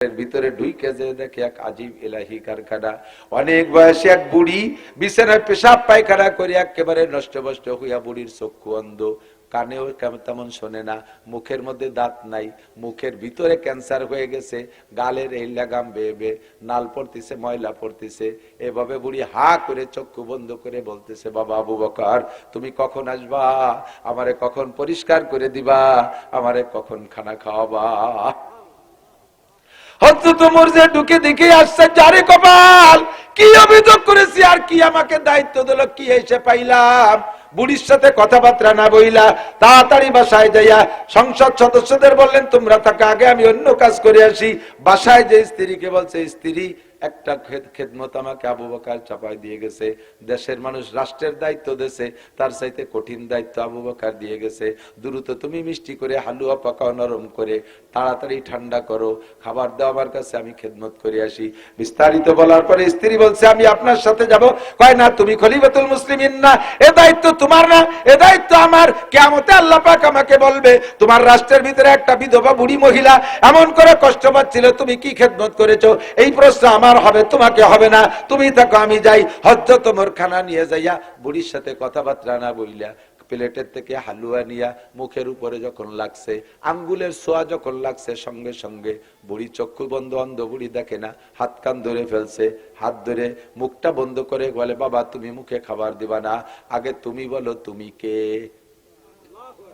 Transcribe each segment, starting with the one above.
ভিতরে ঢুইকে যে দেখে এক আজীব এলাহি কারখানা। অনেক বয়সী এক বুড়ি বিছানায় পেশাব পায়খানা করে একেবারে নষ্ট বষ্ট হইয়া বুড়ির চক্ষু অন্ধ। কানেও তেমন শোনে না, মুখের মধ্যে দাঁত নাই, মুখের ভিতরে ক্যান্সার হয়ে গেছে, গালের এই লাগাম বেয়ে, নাল পড়তেছে, ময়লা পড়তেছে। এভাবে বুড়ি হা করে চক্ষু বন্ধ করে বলতেছে, বাবা আবু বকর, তুমি কখন আসবা? আমারে কখন পরিষ্কার করে দিবা? আমারে কখন খানা খাওয়াবা? হজরত মর্জে ঢুকে দেখে আসছে, যারে কপাল। কি অভিযোগ করেছি আর কি আমাকে দায়িত্ব দিল, কি এসে পাইলাম? বুড়ির সাথে কথাবার্তা না বইলা তাড়াতাড়ি বাসায় যাইয়া সংসদ সদস্যদের বললেন, তোমরা থাকা আগে, আমি অন্য কাজ করে আসি। বাসায় যে স্ত্রীকে বলছে, স্ত্রী একটা খেদমত আমাকে আবু বকার চাপাই দিয়ে গেছে। দেশের মানুষ রাষ্ট্রের দায়িত্ব দেশে তার চাইতে কঠিন দায়িত্ব আবু বকার দিয়ে গেছে। দ্রুত তুমি মিষ্টি করে, হালুয়া পাকাও নরম করে, তাড়াতাড়ি ঠান্ডা করো। খাবার দাও আমার কাছে, আমি খেদমত করে আসি। বিস্তারিত বলার পরে স্ত্রী বলছে, আমি আপনার সাথে যাব। কয়, না, তুমি খলিফাতুল মুসলিমিন না। এ দায়িত্ব তোমার না। এ দায়িত্ব আমার। কেমতে আল্লাহ পাক আমাকে বলবে, তোমার রাষ্ট্রের ভিতরে একটা বিধবা বুড়ি মহিলা এমন করে কষ্ট পাচ্ছিল, তুমি কি খেদমত করেছ? এই প্রশ্ন আমার হবে, তোমাকে হবে না। তুমি থাকো আমি যাই। হজরত মোর খানা নিয়ে যাইয়া বুড়ির সাথে কথাবার্তা না বইলা প্লেটের থেকে হালুয়া নিয়া মুখের উপরে যখন লাগছে, আঙ্গুলের সোয়া যখন লাগছে, সঙ্গে সঙ্গে বুড়ি চক্ষু বন্ধ, অন্ধ বুড়ি দেখে না, হাত কান ধরে ফেলছে। হাত ধরে মুখটা বন্ধ করে বলে, বাবা, তুমি মুখে খাবার দিবা না। আগে তুমি বলো, তুমি কে?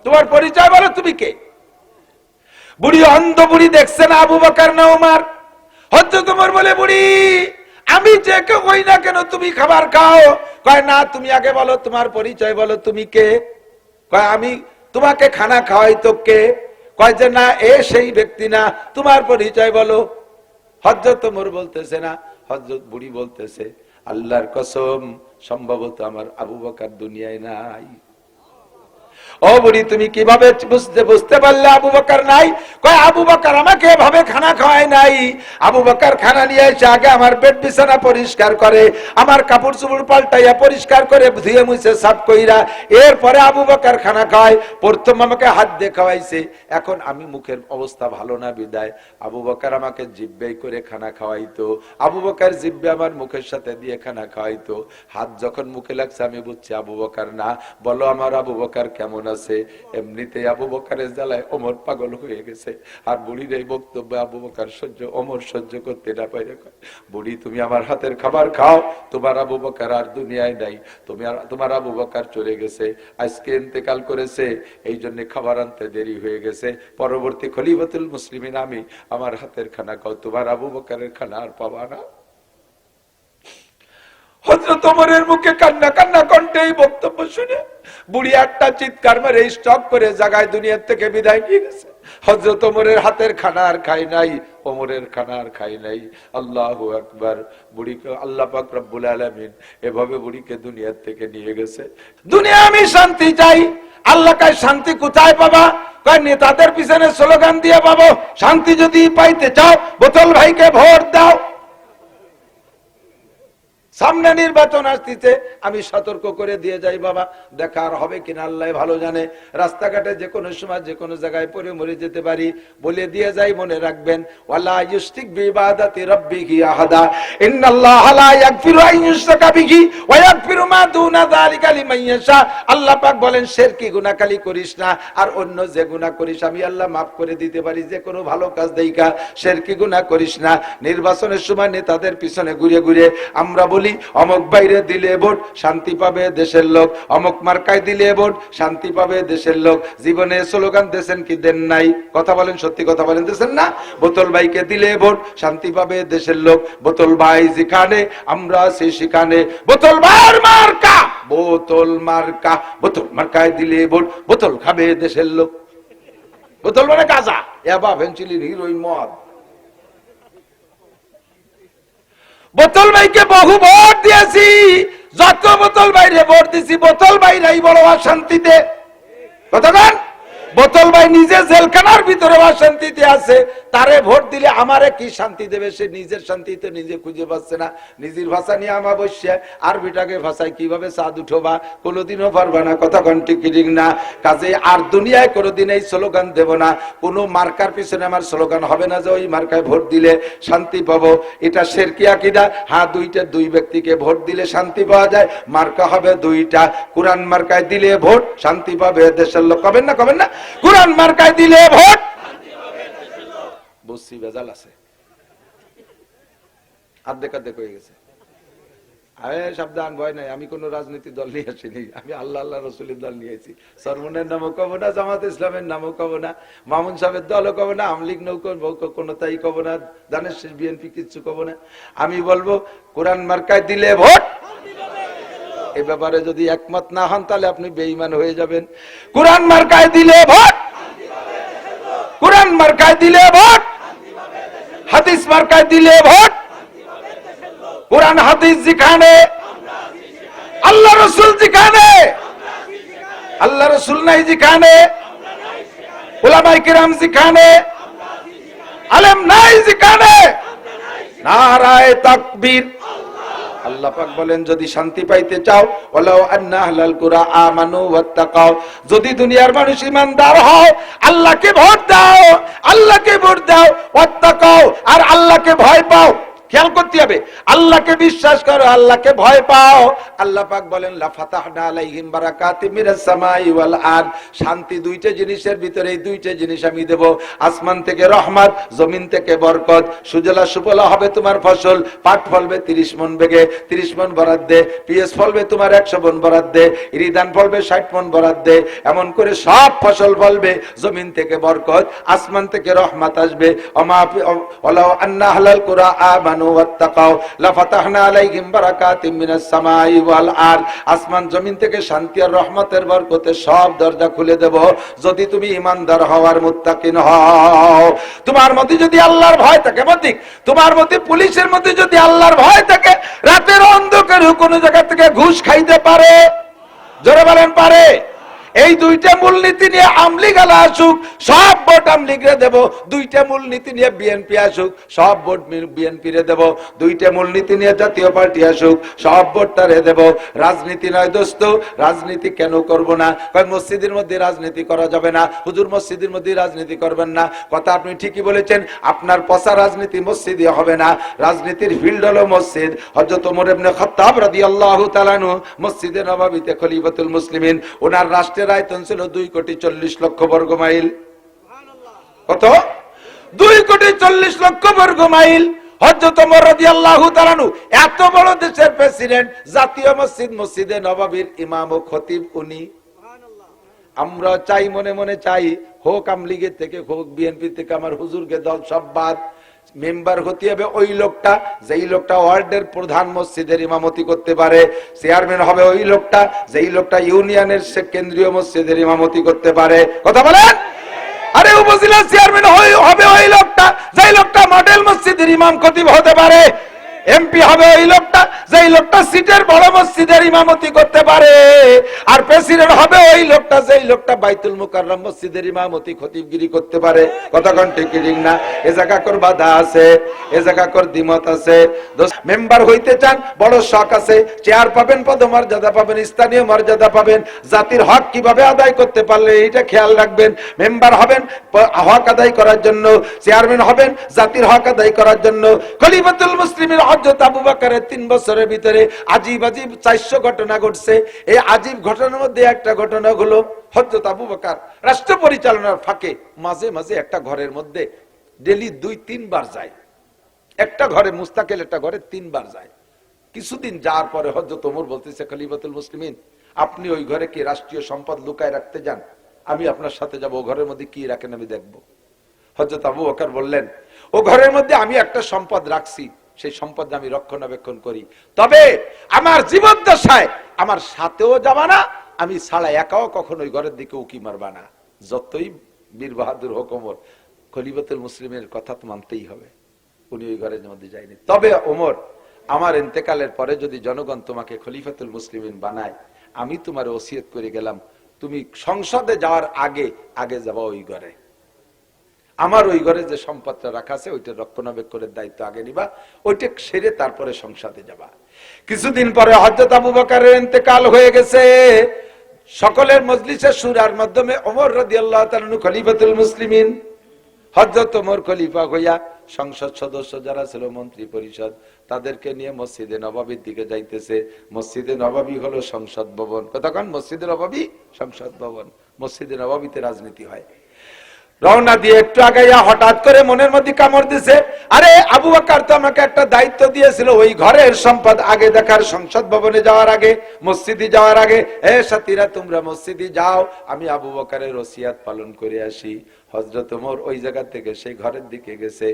তোমার পরিচয় বলো, তুমি কে? বুড়ি অন্ধ বুড়ি দেখছে না আবু বকার না ওমার হচ্ছে তোমার বলে, বুড়ি, আমি যে কেউ হই না কেন, তুমি খাবার খাও? কয়, না, তুমি আগে বলো, তোমার পরিচয় বলো, তুমি কে? কয়, আমি তোমাকে খানা খাওয়াই তো কে? কয় যে, না, এ সেই ব্যক্তি না, তোমার পরিচয় বলো। হজরত মোর বলতেছে না হজরত বুড়ি বলতেছে, আল্লাহর কসম, সম্ভবত আমার আবু বকার দুনিয়ায় নাই। ও বুড়ি তুমি কীভাবে বুঝতে বুঝতে পারলে আবু বকার নাই? কয়, আবু বকার আমাকে এভাবে খানা খাওয়ায় নাই। আবু বকার খানা নিয়ে এসে আগে আমার বেড বিছানা পরিষ্কার করে, আমার কাপড় চুপড় পাল্টাইয়া পরিষ্কার করে ধুয়ে মুছে সাফ কইরা এরপরে আবু বকার খানা খাওয়ায়। প্রথম আমাকে হাত দিয়ে খাওয়াইছে। এখন আমি মুখের অবস্থা ভালো না বিদায়। আবু বকার আমাকে জিব্বে করে খানা খাওয়াইতো। আবু বকার জিব্বে আমার মুখের সাথে দিয়ে খানা খাওয়াইতো। হাত যখন মুখে লাগছে, আমি বুঝছি আবু বকার না। বলো আমার আবু বকার কেমন আছে এমনিতে আবু বকারের জ্বালায় অমর পাগল হয়ে গেছে। আর বুড়ির এই বক্তব্য আবু বকার সহ্য অমর সহ্য করতে না পারে বুড়ি, তুমি আমার হাতের খাবার খাও, তোমার আবু বকার আর দুনিয়ায় নাই, তুমি আর, তোমার আবু বকার চলে গেছে, আজকে ইন্তেকাল করেছে এই জন্য খাবার আনতে দেরি হয়ে গেছে, পরবর্তী খলিফাতুল মুসলিমিন আমি আমার হাতের খানা খাও, তোমার আবু বকারের খানা আর পাবা না। হজরত মুখে কান্না কান্না কণ্ঠে এই বক্তব্য শুনে বুড়ি একটা চিৎকার মারে স্টক করে জাগায় দুনিয়ার থেকে বিদায় নিয়ে গেছে। হজরত ওমরের হাতের খানা আর খাই নাই, ওমরের খানা আর খাই নাই। আল্লাহ একবার বুড়িকে আল্লাহ পাক রব্বুল আলামিন এভাবে বুড়িকে দুনিয়ার থেকে নিয়ে গেছে। দুনিয়া আমি শান্তি চাই। আল্লাহ কায়, শান্তি কোথায় পাবা? কয়, নেতাদের পিছনে স্লোগান দিয়ে পাবো। শান্তি যদি পাইতে চাও, বোতল ভাইকে ভোট দাও। সামনে নির্বাচন আসতেছে, আমি সতর্ক করে দিয়ে যাই বাবা। দেখা আর হবে কিনা, আল্লাহ ভালো জানে। রাস্তাঘাটে যে কোনো সময়, যে কোনো জায়গায় পরে মরে যেতে পারি। বলে দিয়ে যাই, মনে রাখবেন আল্লাহ পাক বলেন শিরকি গুনাহ খালি করিস না, আর অন্য যে গুনাহ করিস, আমি আল্লাহ maaf করে দিতে পারি, যে কোনো ভালো কাজ দেইকা শিরকি গুনাহ করিস না। নির্বাচনের সময় নেতাদের পিছনে ঘুরে ঘুরে আমরা বলি অমক বাইরে দিলে ভোট, শান্তি পাবে দেশের লোক। অমক মার্কায় দিলে ভোট, শান্তি পাবে দেশের লোক। জীবনে স্লোগান দেশেন কি দেন নাই? কথা বলেন, সত্যি কথা বলেন, দেশেন না? বোতল ভাইকে দিলে ভোট, শান্তি পাবে দেশের লোক। বোতল ভাই যেখানে, আমরা আছি সেখানে। বোতল ভাইয়ের মার্কা! বোতল মার্কা, বোতল মার্কায় দিলে ভোট, বোতল খাবে দেশের লোক। বোতল মানে গাজা। এবা ভেঞ্চুলিন হিরোইন মদ। বোতল ভাইকে বহু ভোট দিয়েছি। যত বোতল বাইরে ভোট দিছি, বোতল বাইরাই বড় শান্তিতে। বলেন? বোতল ভাই নিজে জেলখানার ভিতরে বা শান্তিতে আছে, তারে ভোট দিলে আমারে কি শান্তি দেবে? সে নিজের শান্তিতে নিজে খুঁজে পাচ্ছে না। নিজের ভাষা নিয়ে আমা বসছে আরবিটাকে ভাষায় কীভাবে চাঁদ উঠোবা কোনোদিনও পারবা না, কথা ঘন্টি কিরিং না। কাজে আর দুনিয়ায় কোনোদিন এই স্লোগান দেব না। কোনো মার্কার পিছনে আমার স্লোগান হবে না যে ওই মার্কায় ভোট দিলে শান্তি পাবো। এটা শেরকিয়া কিনা হ্যাঁ দুইটা, দুই ব্যক্তিকে ভোট দিলে শান্তি পাওয়া যায়। মার্কা হবে দুইটা। কোরআন মার্কায় দিলে ভোট শান্তি পাবে। দেশের লোক কবেন না কবেন না? কোরআন মার্কায় দিলে ভোট। বুঝছি বেজাল আছে। আর্ধেক আর্ধেক হয়ে গেছে। আরে, সাবধান, ভয় নাই, আমি কোন রাজনীতি দল নিয়ে আসিনি। আমি আল্লাহ আল্লাহ, রসুলের দল নিয়েছি সরমনের নামও কব না, জামাত ইসলামের নামও কব না, মামুন সাহেবের দলও কব না আমলিগ নৌকো কোনো তাই কব না দানের বিএনপি কিচ্ছু কব না। আমি বলব, কোরআন মার্কায় দিলে ভোট। এ ব্যাপারে যদি একমত না হন, তাহলে আপনি বেঈমান হয়ে যাবেন। কোরআন মার্কায় দিলে ভোট। কোরআন মার্কায় দিলে ভোট। হাদিস মার্কায় দিলে ভোট। কোরআন, হাদিস যেখানে, আল্লাহ রসুল যেখানে, আল্লাহ রসুল নাই যেখানে ওলামাই কিরাম যেখানে, আলেম নাই যেখানে। নারায় তাকবীর। আল্লাহ পাক বলেন, যদি শান্তি পাইতে চাও ওলাও যদি দুনিয়ার মানুষ ইমানদার হও, আল্লাহকে ভোট দাও, আল্লাহকে ভোট দাও ওয়াত্তাকাও আর আল্লাহকে ভয় পাও, খেয়াল করতে হবে, আল্লাহকে বিশ্বাস করো, আল্লাহকে ভয় পাও। আল্লাহ পাক বলেন, লা ফাতাহনা শান্তি দুইটা জিনিসের ভিতরে এই দুইটা জিনিস আমি দেব। আসমান থেকে রহমত, জমিন থেকে বরকত। সুজলা সুফলা হবে তোমার ফসল, পাট ফলবে 30 মন বেগে 30 মন বরাদ দে। পিএস ফলবে তোমার 100 মন বরাদ দে। ইরিদান ফলবে 60 মন বরাদ দে। এমন করে সব ফসল ফলবে, জমিন থেকে বরকত, আসমান থেকে রহমত আসবে। অমা ওয়ালাউ আন্না আহলাল কুরা আমানু ওয়াত্তাকাও লাফাতাহনা আলাইহিম বারাকাতিম মিনাস সামাই ওয়াল আর আসমান জমিন থেকে শান্তি আর রহমতের বরকতে সব দরজা খুলে দেব। যদি তুমি ইমানদার হওয়ার মুত্তাকিন হও। তোমার মধ্যে যদি আল্লাহর ভয় থাকে, মতিক, তোমার মধ্যে পুলিশের মধ্যে যদি আল্লাহর ভয় থাকে, রাতের অন্ধকারে কোনো জায়গা থেকে ঘুষ খাইতে পারে? জোরে বলেন, পারে? এই দুইটা মূলনীতি নিয়ে আমলি গালা আসুক, সব ভোট আমলিগরে দেব। দুইটা মূলনীতি নিয়ে বিএনপি আসুক, সব ভোট বিএনপি রে দেব। দুইটা মূলনীতি নিয়ে জাতীয় পার্টি আসুক, সব ভোট তারে দেব। রাজনীতি নয় দোস্ত, রাজনীতি কেন করব না? কয়, মসজিদের মধ্যে রাজনীতি করা যাবে না। হুজুর, মসজিদের মধ্যে রাজনীতি করবেন না। কথা আপনি ঠিকই বলেছেন, আপনার পচা রাজনীতি মসজিদে হবে না। রাজনীতির ফিল্ড হলো মসজিদ। হযরত ওমর ইবনে খাত্তাব রাদিয়াল্লাহু তাআলা মসজিদে নববীতে খলিফাতুল মুসলিমিন, ওনার রাষ্ট্রের আয়তন ছিল দুই কোটি চল্লিশ লক্ষ বর্গ মাইল। কত? দুই কোটি চল্লিশ লক্ষ বর্গ মাইল। আমরা চাই, মনে মনে চাই, হোক আমলিগের থেকে, হোক বিএনপি থেকে, আমার হুজুরকে দল সব বাদ। মেম্বার হতে হবে ওই লোকটা, যেই লোকটা ওয়ার্ডের প্রধান মসজিদের ইমামতি করতে পারে। চেয়ারম্যান হবে ওই লোকটা, যেই লোকটা ইউনিয়নের কেন্দ্রীয় মসজিদের ইমামতি করতে পারে। কথা বলেন? আরে উপজেলা চেয়ারম্যান হবে ওই লোকটা, যেই লোকটা মডেল মসজিদের ইমাম খতিব হতে পারে। এমপি হবে ওই লোকটা, যেই লোকটা সিটের বড় মসজিদের ইমামতি করতে পারে। আর প্রেসিডেন্ট হবে ওই লোকটা, যেই লোকটা বাইতুল মুকাররম মসজিদের ইমামতি খতিবগিরি করতে পারে। কতক্ষণ ঠিক ঠিক না? এ জায়গা কর বাধা আছে, এ জায়গা কর দ্বিমত আছে। মেম্বার হইতে চান, বড় শখ আছে। চেয়ার পাবেন, পদমর্যাদা পাবেন, স্থানীয় মর্যাদা পাবেন। জাতির হক কীভাবে আদায় করতে পারলে এইটা খেয়াল রাখবেন। মেম্বার হবেন হক আদায় করার জন্য। চেয়ারম্যান হবেন, জাতির হক আদায় করার জন্য। খলিফাতুল মুসলিমের হজরত আবু বকরের তিন বছরের ভিতরে আজিব আজিব চারশো ঘটনা ঘটছে। এই আজিব ঘটনার মধ্যে একটা ঘটনা হলো হজরত আবু বকর রাষ্ট্র পরিচালনার ফাঁকে মাঝে মাঝে একটা ঘরের মধ্যে ডেলি দুই, তিনবার যায়। একটা ঘরে মুস্তাকেল, একটা ঘরে তিনবার যায়। কিছুদিন যাওয়ার পরে হজরত ওমর বলতেছে, খলিফাতুল মুসলিমিন, আপনি ওই ঘরে কি রাষ্ট্রীয় সম্পদ লুকায় রাখতে যান? আমি আপনার সাথে যাব, ও ঘরের মধ্যে কি রাখেন আমি দেখব। হজরত আবু বকর বললেন, ও ঘরের মধ্যে আমি একটা সম্পদ রাখছি। সেই সম্পদ আমি রক্ষণাবেক্ষণ করি। তবে আমার জীবন দশায় আমার সাথেও যাবা না, আমি ছাড়া একাও কখনো ওই ঘরের দিকে উকি মারবা না। যতই বীর বাহাদুর হোক ওমর, খলিফাতুল মুসলিমের কথা তো মানতেই হবে। উনি ওই ঘরের মধ্যে যায়নি। তবে ওমর, আমার ইন্তেকালের পরে যদি জনগণ তোমাকে খলিফাতুল মুসলিমিন বানায়, আমি তোমার ওসিয়ত করে গেলাম। তুমি সংসদে যাওয়ার আগে আগে যাবা ওই ঘরে। আমার ওই ঘরে যে সম্পদটা রাখা আছে, ওইটা রক্ষণাবেক্ষণের দায়িত্ব আগে নিবা, ওইটা সেরে তারপরে সংসদে যাবা। কিছুদিন পরে হজরত আবু বকারের ইন্তেকাল হয়ে গেছে। সকলের মজলিসের সুরার মাধ্যমে ওমর রাদিয়াল্লাহু তাআলা খলিফাতুল মুসলিমিন হজরত ওমর খলিফা হইয়া সংসদ সদস্য যারা ছিল, মন্ত্রী পরিষদ, তাদেরকে নিয়ে মসজিদে নবাবির দিকে যাইতেছে। মসজিদে নবাবী হলো সংসদ ভবন। কতক্ষণ? মসজিদে নবাবী, সংসদ ভবন। মসজিদে নবাবিতে রাজনীতি হয়। রওনা দিয়ে একটু আগাইয়া হঠাৎ করে মনের মধ্যে কামড় দিছে। আরে, আবু বাকার তো আমাকে একটা দায়িত্ব দিয়েছিল ওই ঘরের সম্পদ আগে দেখার, সংসদ ভবনে যাওয়ার আগে, মসজিদে যাওয়ার আগে। এ সাথীরা, তোমরা মসজিদে যাও, আমি আবু বকারের ওসিয়াত পালন করে আসি। হজরত ওমর ওই জায়গা থেকে সেই ঘরের দিকে গেছে।